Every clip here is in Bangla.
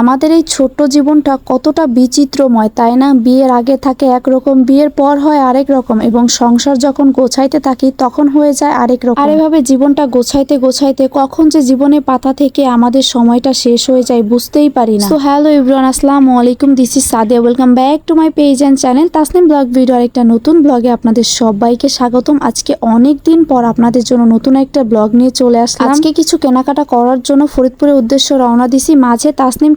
আমাদের এই ছোট্ট জীবনটা কতটা বিচিত্রময় তাই না? বিয়ের আগে থাকে একরকম বিয়ের পর হয় আরেক রকম এবং সংসার যখন গোছাইতে থাকি তখন হয়ে যায় আরেক রকম। আর এভাবে জীবনটা গোছাইতে গোছাইতে কখন যে জীবনে পাতা থেকে আমাদের সময়টা শেষ হয়ে যায় বুঝতেই পারি না। তো হ্যালো ইব্রান আসসালামু আলাইকুম this is Sadia welcome back to my page and channel Tasnim blog ভিডিওর একটা নতুন ব্লগে আপনাদের সবাইকে স্বাগতম। আজকে অনেক দিন পর আপনাদের জন্য নতুন একটা ব্লগ নিয়ে চলে আসলাম। আজকে কিছু কেনাকাটা করার জন্য ফরিদপুরের উদ্দেশ্য রওনা দিছি। মাঝে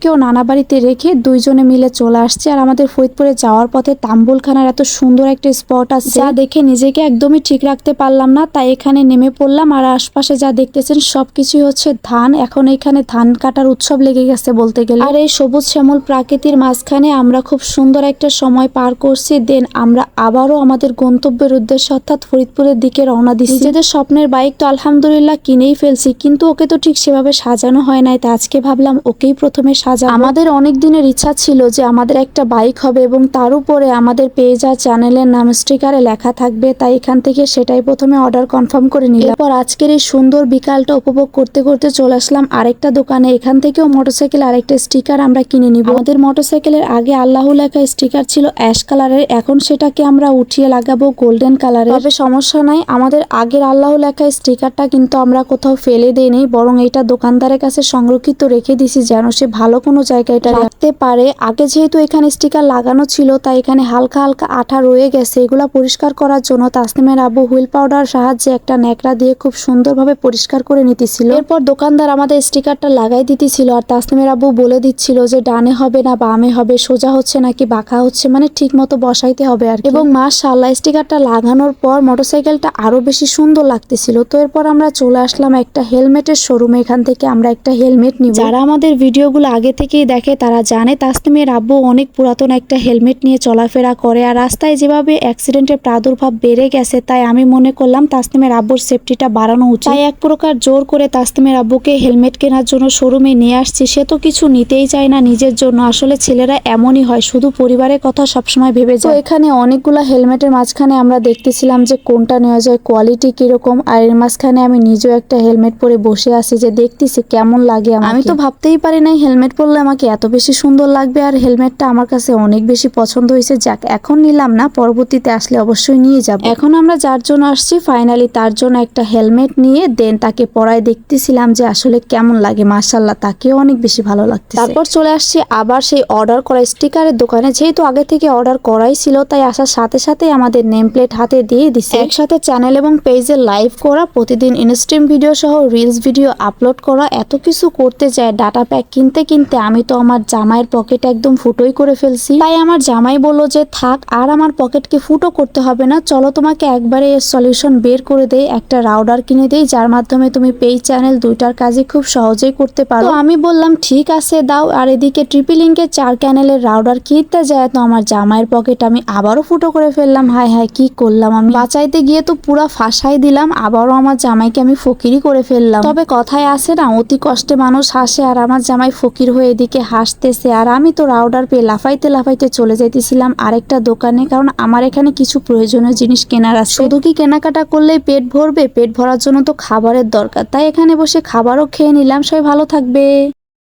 তাসনিমকেও নানা বাড়িতে রেখে দুইজনে মিলে চলে আসছে। আর আমাদের ফরিদপুরে যাওয়ার পথে তাম্বুলখানার এত সুন্দর একটা স্পট আছে। যা দেখে নিজেকে একদমই ঠিক রাখতে পারলাম না তাই এখানে নেমে পড়লাম। আর আশপাশে যা দেখতেছেন সবকিছুই হচ্ছে ধান। এখন এখানে ধান কাটার উৎসব লেগে গেছে বলতে গেলে। আর এই সবুজ শ্যামল প্রাকৃতির মাঝখানে আমরা খুব সুন্দর একটা সময় পার করছি। দেন আমরা আবারও আমাদের গন্তব্যের উদ্দেশ্যে অর্থাৎ ফরিদপুরের দিকে রওনা দিচ্ছি। নিজেদের স্বপ্নের বাইক তো আলহামদুলিল্লাহ কিনেই ফেলছি কিন্তু ওকে তো ঠিক সেভাবে সাজানো হয় নাই। তা আজকে ভাবলাম ওকেই প্রথমে সাজা আমাদের অনেক দিনের ইচ্ছা ছিল যে আমাদের একটা বাইক হবে এবং তার উপরে আমাদের পেজ আর চ্যানেলের নাম স্টিকারে লেখা থাকবে, তাই এখান থেকে সেটাই প্রথমে অর্ডার কনফার্ম করে নিলাম। এরপর আজকের এই সুন্দর বিকালটা উপভোগ করতে করতে চলে আসলাম আরেকটা দোকানে। এখান থেকেও মোটরসাইকেল আরেকটা স্টিকার আমরা কিনে নিব। আমাদের মোটরসাইকেলের আগে আল্লাহ লেখা স্টিকার ছিল অ্যাশ কালারের, এখন সেটাকে আমরা উঠিয়ে লাগাবো গোল্ডেন কালারের। তবে সমস্যা নাই, আমাদের আগের আল্লাহ লেখা স্টিকারটা কিন্তু আমরা কোথাও ফেলে দেইনি, বরং এটা দোকানদারের কাছে সংরক্ষিত রেখে দিছি যেন সে ভালো কোনো জায়গায় এটা রাখতে পারে। আগে যেহেতু এখানে স্টিকার লাগানো ছিল তাই এখানে হালকা হালকা আঠা রয়ে গেছে। এগুলা পরিষ্কার করার জন্য তাসনিমের আবু হুইল পাউডার সাহায্যে একটা ন্যাকড়া দিয়ে খুব সুন্দরভাবে পরিষ্কার করে নিতেছিল। এরপর দোকানদার আমাদের স্টিকারটা লাগাই দিতেছিল আর তাসনিমের আবু বলে দিচ্ছিল যে ডানে হবে না বামে হবে সোজা হচ্ছে নাকি বাঁকা হচ্ছে? মানে ঠিক মতো বসাইতে হবে আর। এবং মাশাআল্লাহ স্টিকারটা লাগানোর পর মোটরসাইকেলটা আরও বেশি সুন্দর লাগতেছিল। তো এরপর আমরা চলে আসলাম একটা হেলমেটের শোরুমে এখান থেকে আমরা একটা হেলমেট নিব। যারা আমাদের ভিডিওগুলো আগে থেকেই দেখে তারা জানে তাসনিমের আব্বু অনেক পুরাতন একটা হেলমেট নিয়ে চলাফেরা করে আর রাস্তায় যেভাবে অ্যাক্সিডেন্টের প্রাদুর্ভাব বেড়ে গেছে, তাই আমি মনে করলাম তাসনিমের আব্বুর সেফটিটা বাড়ানো উচিত। তাই এক প্রকার জোর করে তাসনিমের আব্বুকে হেলমেট কেনার জন্য শোরুমে নিয়ে আসছি, সে তো কিছু নিতেই চায় না নিজের জন্য। আসলে ছেলেরা এমনই হয়, শুধু পরিবারের কথা সবসময় ভেবে যায়। এখানে অনেকগুলা হেলমেটের মাঝখানে আমরা দেখতেছিলাম যে কোনটা নেওয়া যায়, কোয়ালিটি কীরকম, আর এর মাঝখানে আমি নিজেও একটা হেলমেট পরে বসে আছি যে দেখতেছি কেমন লাগে। আমি তো ভাবতেই পারি নাই হেলমেট পরলে আমাকে এত বেশি সুন্দর লাগবে আর হেলমেটটা আমার কাছে অনেক বেশি পছন্দ হয়েছে। যাক, এখন নিলাম না, পরবর্তীতে আসলে অবশ্যই নিয়ে যাব। এখন আমরা যার জন্য আসছি ফাইনালি তার জন্য একটা হেলমেট নিয়ে দেন তাকে পরায় দেখতেছিলাম যে আসলে কেমন লাগে। মার্শাল্লাহ তাকেও অনেক বেশি ভালো লাগছে তারপর চলে আসছি আবার সেই অর্ডার করা স্টিকারের দোকানে। যেহেতু আগে থেকে অর্ডার করাই ছিল, তাই আসার সাথে সাথে আমাদের নেম প্লেট হাতে দিয়ে দিচ্ছে একসাথে চ্যানেল এবং পেজে লাইভ করা, প্রতিদিন ইনস্ট্রিম ভিডিও সহ রিলস ভিডিও আপলোড করা, এত কিছু করতে যায় ডাটা প্যাক কিনতে কিনতে আমি তো আমার জামাইয়ের পকেট একদম ফুটোই করে ফেলছি। তাই আমার জামাই বলল যে, থাক, আর আমার পকেটকে ফুটো করতে হবে না। চলো তোমাকে একবারে এর সলিউশন বের করে দেই, একটা রাউডার কিনে দেই, যার মাধ্যমে তুমি পেই চ্যানেল দুইটার কাজে খুব সহজেই করতে পারো। আমি বললাম, ঠিক আছে, দাও। আর এদিকে ট্রিপল লিঙ্কের চার ক্যানেলের রাউডার কিনতে যায়, তো আমার জামাইয়ের পকেট আমি আবারও ফুটো করে ফেললাম। হায় হায়, কি করলাম আমি? বাঁচাইতে গিয়ে তো পুরা ফাঁসাই দিলাম, আবারও আমার জামাইকে আমি ফকিরই করে ফেললাম। তবে কথায় আছে না, অতি কষ্টে মানুষ হাসে, আর আমার জামাই ফকির হয়ে এদিকে হাসতেছে। আর আমি তো রাউডার পেয়ে লাফাইতে লাফাইতে চলে যাইতেছিলাম আরেকটা দোকানে, কারণ আমার এখানে কিছু প্রয়োজনীয় জিনিস কেনার আছে। শুধু কি কেনাকাটা করলেই পেট ভরবে? পেট ভরার জন্য তো খাবারের দরকার। তাই এখানে বসে খাবারও খেয়ে নিলাম। সবাই ভালো থাকবে।